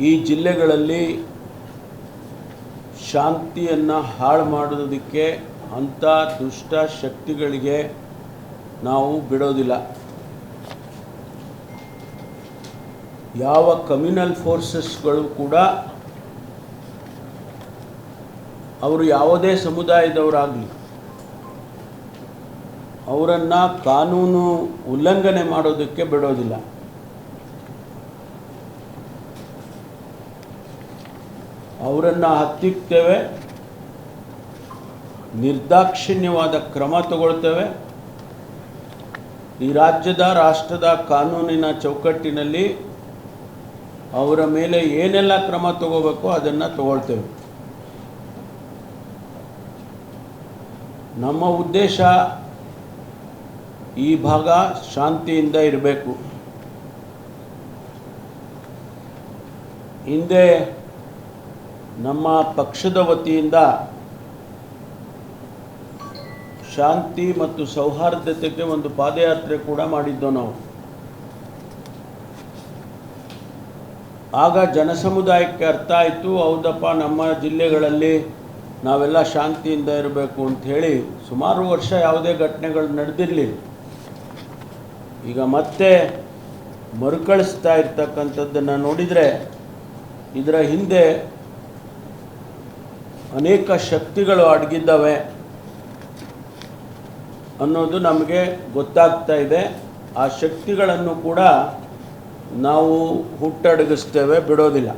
ಈ ಜಿಲ್ಲೆಗಳಲ್ಲಿ ಶಾಂತಿಯನ್ನು ಹಾಳು ಮಾಡೋದಕ್ಕೆ ಅಂಥ ದುಷ್ಟ ಶಕ್ತಿಗಳಿಗೆ ನಾವು ಬಿಡೋದಿಲ್ಲ. ಯಾವ ಕಮ್ಯುನಲ್ ಫೋರ್ಸಸ್ಗಳು ಕೂಡ ಅವರು ಯಾವುದೇ ಸಮುದಾಯದವರಾಗಲಿ, ಅವರನ್ನು ಕಾನೂನು ಉಲ್ಲಂಘನೆ ಮಾಡೋದಕ್ಕೆ ಬಿಡೋದಿಲ್ಲ. ಅವರನ್ನು ಹತ್ತಿಕ್ತೇವೆ ನಿರ್ದಾಕ್ಷಿಣ್ಯವಾದ ಕ್ರಮ ತಗೊಳ್ತೇವೆ. ಈ ರಾಜ್ಯದ, ರಾಷ್ಟ್ರದ ಕಾನೂನಿನ ಚೌಕಟ್ಟಿನಲ್ಲಿ ಅವರ ಮೇಲೆ ಏನೆಲ್ಲ ಕ್ರಮ ತಗೋಬೇಕು ಅದನ್ನು ತಗೊಳ್ತೇವೆ. ನಮ್ಮ ಉದ್ದೇಶ ಈ ಭಾಗ ಶಾಂತಿಯಿಂದ ಇರಬೇಕು. ಹಿಂದೆ ನಮ್ಮ ಪಕ್ಷದ ವತಿಯಿಂದ ಶಾಂತಿ ಮತ್ತು ಸೌಹಾರ್ದತೆಗೆ ಒಂದು ಪಾದಯಾತ್ರೆ ಕೂಡ ಮಾಡಿದ್ದೋ ನಾವು. ಆಗ ಜನಸಮುದಾಯಕ್ಕೆ ಅರ್ಥ ಆಯಿತು, ಹೌದಪ್ಪ, ನಮ್ಮ ಜಿಲ್ಲೆಗಳಲ್ಲಿ ನಾವೆಲ್ಲ ಶಾಂತಿಯಿಂದ ಇರಬೇಕು ಅಂತ ಹೇಳಿ ಸುಮಾರು ವರ್ಷ ಯಾವುದೇ ಘಟನೆಗಳು ನಡೆದಿರಲಿಲ್ಲ. ಈಗ ಮತ್ತೆ ಮರುಕಳಿಸ್ತಾ ಇರ್ತಕ್ಕಂಥದ್ದನ್ನು ನೋಡಿದರೆ ಇದರ ಹಿಂದೆ ಅನೇಕ ಶಕ್ತಿಗಳು ಅಡಗಿದ್ದಾವೆ ಅನ್ನೋದು ನಮಗೆ ಗೊತ್ತಾಗ್ತಾ ಇದೆ. ಆ ಶಕ್ತಿಗಳನ್ನು ಕೂಡ ನಾವು ಹುಟ್ಟಡಗಿಸ್ತೇವೆ ಬಿಡೋದಿಲ್ಲ.